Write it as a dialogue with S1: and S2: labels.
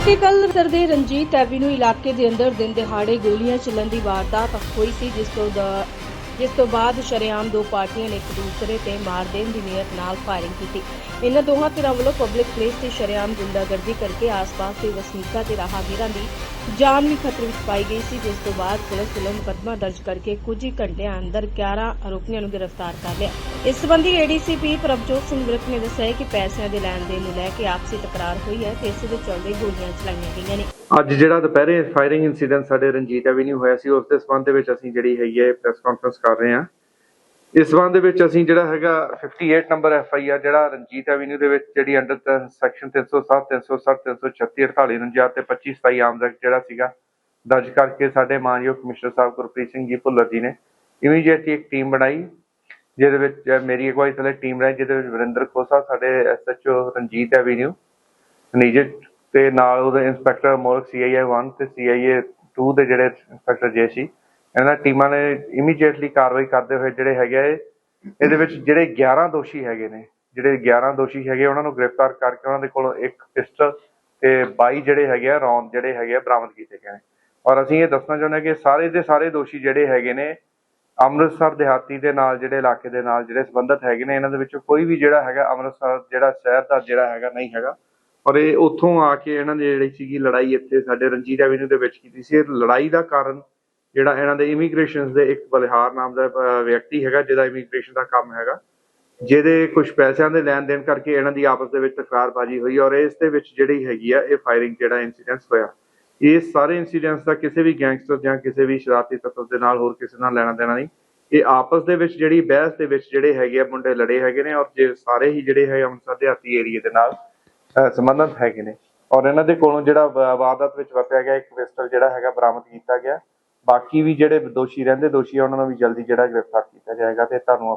S1: ਬੀਤੇ ਕੱਲ ਸਰ ਦੇ ਰਣਜੀਤ ਐਵੀਨਿਊ ਇਲਾਕੇ ਦੇ ਅੰਦਰ ਦਿਨ ਦਿਹਾੜੇ ਗੋਲੀਆਂ ਚੱਲਣ ਦੀ ਵਾਰਦਾਤ ਹੋਈ ਸੀ, ਜਿਸ ਤੋਂ ਦਾ, ਜਿਸ ਤੋਂ ਬਾਅਦ ਸ਼ਰੇਆਮ ਦੋ ਪਾਰਟੀਆਂ ਨੇ ਇੱਕ ਦੂਸਰੇ ਤੇ ਮਾਰ ਦੇਣ ਦੀ ਨੀਅਤ ਨਾਲ ਫਾਇਰਿੰਗ ਕੀਤੀ। ਇਹਨਾਂ ਦੋਹਾਂ ਧਿਰਾਂ ਵੱਲੋਂ ਪਬਲਿਕ ਪਲੇਸ ਤੇ ਸ਼ਰੇਆਮ ਗੁੰਡਾਗਰਦੀ ਕਰਕੇ ਆਸ-ਪਾਸ ਦੇ ਵਸਨੀਕਾਂ ਤੇ ਰਾਹਗੀਰਾਂ ਦੀ ਜਾਨ ਵੀ ਖਤਰੇ ਵਿੱਚ ਪਾਈ ਗਈ ਸੀ, ਜਿਸ ਤੋਂ ਬਾਅਦ ਪੁਲਿਸ ਵੱਲੋਂ ਮੁਕੱਦਮਾ ਦਰਜ ਕਰਕੇ ਕੁਝ ਹੀ ਘੰਟਿਆਂ ਅੰਦਰ 11 ਆਰੋਪੀਆਂ ਨੂੰ ਗ੍ਰਿਫਤਾਰ ਕਰ ਲਿਆ। ਇਸ ਸੰਬੰਧੀ ਏਡੀਸੀਪੀ ਪ੍ਰਭਜੋਤ ਸਿੰਘ ਵਿਰਕ ਨੇ ਦੱਸਿਆ ਕਿ ਪੈਸਿਆਂ ਦੇ ਲੈਣ ਦੇਣ ਨੂੰ ਲੈ ਕੇ ਆਪਸੀ ਤਕਰਾਰ ਹੋਈ ਹੈ ਤੇ ਇਸ ਦੇ ਚੱਲਦੇ ਗੋਲੀਆਂ ਚਲਾਈਆਂ ਗਈਆਂ ਨੇ।
S2: ਅੱਜ ਜਿਹੜਾ ਦੁਪਹਿਰੇ ਫਾਇਰਿੰਗ ਇਨਸੀਡੈਂਟ ਸਾਡੇ ਰਣਜੀਤ ਐਵੀਨਿਊ ਹੋਇਆ ਸੀ, ਉਸ ਦੇ ਸਬੰਧ ਦੇ ਵਿੱਚ ਅਸੀਂ ਜਿਹੜੀ ਹੈਗੀ ਹੈ ਪ੍ਰੈਸ ਕਾਨਫਰੰਸ ਕਰ ਰਹੇ ਹਾਂ। ਇਸ ਸੰਬੰਧ ਦੇ ਵਿੱਚ ਅਸੀਂ ਜਿਹੜਾ ਹੈਗਾ 58 ਨੰਬਰ ਐਫ ਆਈ ਆਰ ਜਿਹੜਾ ਰਣਜੀਤ ਐਵੀਨਿਊ ਦੇ ਵਿੱਚ ਜਿਹੜੀ ਅੰਡਰ ਸੈਕਸ਼ਨ 307 307 336 48 49 ਤੇ 25 27 ਆਮ ਐਕਟ ਜਿਹੜਾ ਸੀਗਾ, ਦਰਜ ਕਰਕੇ ਸਾਡੇ ਮਾਨਯੋਗ ਕਮਿਸ਼ਨਰ ਸਾਹਿਬ ਗੁਰਪ੍ਰੀਤ ਸਿੰਘ ਜੀ ਭੁੱਲਰ ਜੀ ਨੇ ਇਮੀਡੀਏਟਲੀ ਇੱਕ ਟੀਮ ਬਣਾਈ, ਜਿਹਦੇ ਵਿੱਚ ਮੇਰੀ ਅਗਵਾਈ ਥੱਲੇ ਟੀਮ ਰਹੀ, ਜਿਹਦੇ ਵਿੱਚ ਵਰਿੰਦਰ ਖੋਸਾ, ਸਾਡੇ ਐਸਐਚਓ ਰਣਜੀਤ ਐਵੀਨਿਊ ਨਿਜਟ ਤੇ ਨਾਲ ਉਹਦੇ ਇੰਸਪੈਕਟਰ ਮੋਲਕ ਸੀਆਈਏ 1 ਤੇ ਸੀਆਈਏ 2 ਦੇ ਜਿਹੜੇ ਇੰਸਪੈਕਟਰ ਜੇ ਸੀ ਇਹਨਾਂ ਟੀਮਾਂ ਨੇ ਇਮੀਡੀਏਟਲੀ ਕਾਰਵਾਈ ਕਰਦੇ ਹੋਏ ਜਿਹੜੇ ਹੈਗੇ ਇਹਦੇ ਵਿੱਚ ਜਿਹੜੇ 11 ਦੋਸ਼ੀ ਹੈਗੇ ਨੇ, ਜਿਹੜੇ 11 ਦੋਸ਼ੀ ਹੈਗੇ, ਉਹਨਾਂ ਨੂੰ ਗ੍ਰਿਫਤਾਰ ਕਰਕੇ ਉਹਨਾਂ ਦੇ ਕੋਲੋਂ ਇੱਕ ਪਿਸਟਲ ਤੇ 22 ਜਿਹੜੇ ਹੈਗੇ ਆ ਰੌਂਦ ਜਿਹੜੇ ਹੈਗੇ ਆ, ਬਰਾਮਦ ਕੀਤੇ ਗਏ ਨੇ। ਔਰ ਅਸੀਂ ਇਹ ਦੱਸਣਾ ਚਾਹੁੰਦੇ ਹਾਂ ਕਿ ਸਾਰੇ ਦੇ ਸਾਰੇ ਦੋਸ਼ੀ ਜਿਹੜੇ ਹੈਗੇ ਨੇ, ਅੰਮ੍ਰਿਤਸਰ ਦਿਹਾਤੀ ਦੇ ਨਾਲ, ਜਿਹੜੇ ਇਲਾਕੇ ਦੇ ਨਾਲ, ਜਿਹੜੇ ਸੰਬੰਧਿਤ ਹੈਗੇ ਨੇ, ਇਹਨਾਂ ਦੇ ਵਿੱਚੋਂ ਕੋਈ ਵੀ ਜਿਹੜਾ ਹੈਗਾ, ਅੰਮ੍ਰਿਤਸਰ ਜਿਹੜਾ ਸ਼ਹਿਰ ਦਾ ਜਿਹੜਾ ਹੈਗਾ ਨਹੀਂ ਹੈਗਾ। ਔਰ ਇਹ ਉੱਥੋਂ ਆ ਕੇ ਇਹਨਾਂ ਦੀ ਜਿਹੜੀ ਸੀਗੀ ਲੜਾਈ ਇੱਥੇ ਸਾਡੇ ਰਣਜੀਤ ਐਵੀਨਿਊ ਦੇ ਵਿੱਚ ਕੀਤੀ ਸੀ, ਇਹ ਲੜਾਈ ਦਾ ਕਾਰਨ ਜਿਹੜਾ ਇਹਨਾਂ ਦੇ ਇਮੀਗ੍ਰੇਸ਼ਨ ਦੇ ਇੱਕ ਬਲਿਹਾਰ ਨਾਮ ਦਾ ਵਿਅਕਤੀ ਹੈਗਾ ਜਿਹਦਾ ਇਮੀਗ੍ਰੇਸ਼ਨ ਦਾ ਕੰਮ ਹੈਗਾ। ਜਿਹਦੇ ਕੁਝ ਪੈਸਿਆਂ ਦੇ ਲੈਣ ਦੇਣ ਕਰਕੇ ਇਹਨਾਂ ਦੀ ਆਪਸ ਦੇ ਵਿੱਚ ਤਕਰਾਰਬਾਜ਼ੀ ਹੋਈ ਔਰ ਇਸ ਦੇ ਵਿੱਚ ਜਿਹੜੀ ਹੈਗੀ ਆ ਇਹ ਫਾਇਰਿੰਗ ਜਿਹੜਾ ਇਨਸੀਡੈਂਟ ਹੋਇਆ। ਇਸ ਸਾਰੇ ਇਨਸੀਡੈਂਟਸ ਦਾ ਕਿਸੇ ਵੀ ਗੈਂਗਸਟਰ ਜਾਂ ਕਿਸੇ ਵੀ ਸ਼ਰਾਰਤੀ ਤੱਤਵ ਦੇ ਨਾਲ ਹੋਰ ਕਿਸੇ ਨਾਲ ਲੈਣਾ ਦੇਣਾ ਨਹੀਂ। ਇਹ ਆਪਸ ਦੇ ਵਿੱਚ ਜਿਹੜੀ ਬਹਿਸ ਦੇ ਵਿੱਚ ਜਿਹੜੇ ਹੈਗੇ ਆ ਮੁੰਡੇ ਲੜੇ ਹੈਗੇ ਨੇ ਔਰ ਜੇ ਸਾਰੇ ਹੀ ਜਿਹੜੇ ਹੈ ਅੰਮ੍ਰਿਤਸਰ ਦਿਹਾਤੀ ਏਰੀਆ ਦੇ ਨਾਲ ਅਹ, ਸੰਬੰਧਿਤ ਹੈਗੇ ਨੇ। ਔਰ ਇਹਨਾਂ ਦੇ ਕੋਲੋਂ ਜਿਹੜਾ ਵਾਰਦਾਤ ਵਿੱਚ ਵਰਤਿਆ ਗਿਆ ਇੱਕ ਪਿਸਟਲ ਜਿਹੜਾ ਹੈਗਾ ਬਰਾਮਦ ਕੀਤਾ ਗਿਆ। ਬਾਕੀ ਵੀ ਜਿਹੜੇ ਦੋਸ਼ੀ ਰਹਿੰਦੇ ਦੋਸ਼ੀ ਆ ਉਹਨਾਂ ਨੂੰ ਵੀ ਜਲਦੀ ਜਿਹੜਾ ਗ੍ਰਿਫਤਾਰ ਕੀਤਾ ਜਾਏਗਾ ਤੇ ਤੁਹਾਨੂੰ